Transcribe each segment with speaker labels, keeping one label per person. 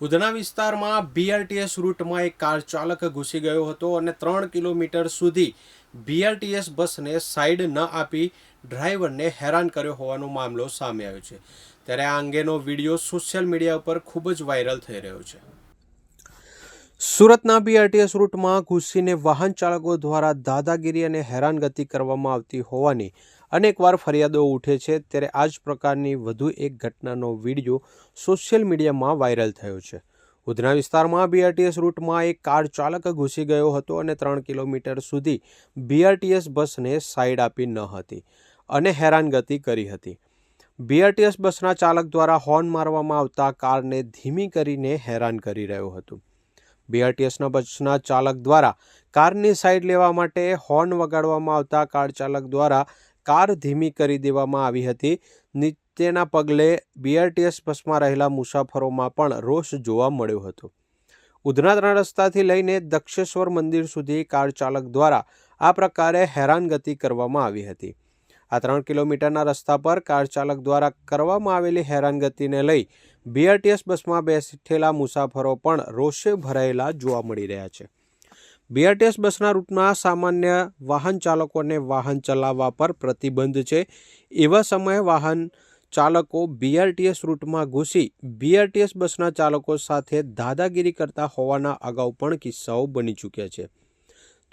Speaker 1: ઉધના વિસ્તારમાં બીઆરટીએસ રૂટમાં એક કાર ચાલક ઘૂસી ગયો હતો અને ત્રણ કિલોમીટર સુધી બીઆરટીએસ બસને સાઈડ ન આપી ડ્રાઈવરને હેરાન કર્યો હોવાનો મામલો સામે આવ્યો છે. ત્યારે આ અંગેનો વીડિયો સોશિયલ મીડિયા ઉપર ખૂબ જ વાયરલ થઈ રહ્યો છે. સુરતના બીઆરટીએસ રૂટમાં ઘૂસીને વાહન ચાલકો દ્વારા દાદાગીરી અને હેરાનગતિ કરવામાં આવતી હોવાની અનેકવાર ફરિયાદો ઉઠે છે. ત્યારે આ જ પ્રકારની વધુ એક ઘટનાનો વીડિયો સોશિયલ મીડિયામાં વાયરલ થયો છે. ઉધના વિસ્તારમાં બીઆરટીએસ રૂટમાં એક કાર ચાલક ઘૂસી ગયો હતો અને ત્રણ કિલોમીટર સુધી બીઆરટીએસ બસને સાઈડ આપી ન હતી અને હેરાનગતિ કરી હતી. બીઆરટીએસ બસના ચાલક દ્વારા હોર્ન મારવામાં આવતા કારને ધીમી કરીને હેરાન કરી રહ્યો હતું. બીઆરટીએસના બસના ચાલક દ્વારા કારની સાઈડ લેવા માટે હોર્ન વગાડવામાં આવતા કાર ચાલક દ્વારા કાર ધીમી કરી દેવામાં આવી હતી. તેના પગલે બીઆરટીએસ બસમાં રહેલા મુસાફરોમાં પણ રોષ જોવા મળ્યો હતો. ઉધના રસ્તાથી લઈને દક્ષેશ્વર મંદિર સુધી કાર ચાલક દ્વારા આ પ્રકારે હેરાનગતિ કરવામાં આવી હતી. આ ત્રણ કિલોમીટરના રસ્તા પર કાર ચાલક દ્વારા કરવામાં આવેલી હેરાનગતિને લઈ બીઆરટીએસ બસમાં બેઠેલા મુસાફરો પણ રોષે ભરાયેલા જોવા મળી રહ્યા છે. બીઆરટીએસ બસના રૂટમાં સામાન્ય વાહન ચાલકોને વાહન ચલાવવા પર પ્રતિબંધ છે. એવા સમયે વાહન ચાલકો બીઆરટીએસ રૂટમાં ઘૂસી બીઆરટીએસ બસના ચાલકો સાથે દાદાગીરી કરતા હોવાના અગાઉ પણ કિસ્સાઓ બની ચૂક્યા છે.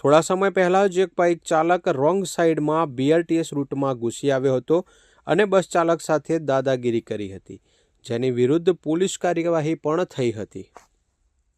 Speaker 1: થોડા સમય પહેલાં જ એક બાઇક ચાલક રોંગ સાઈડમાં બીઆરટીએસ રૂટમાં ઘૂસી આવ્યો હતો અને બસ ચાલક સાથે દાદાગીરી કરી હતી, જેની વિરુદ્ધ પોલીસ કાર્યવાહી પણ થઈ હતી.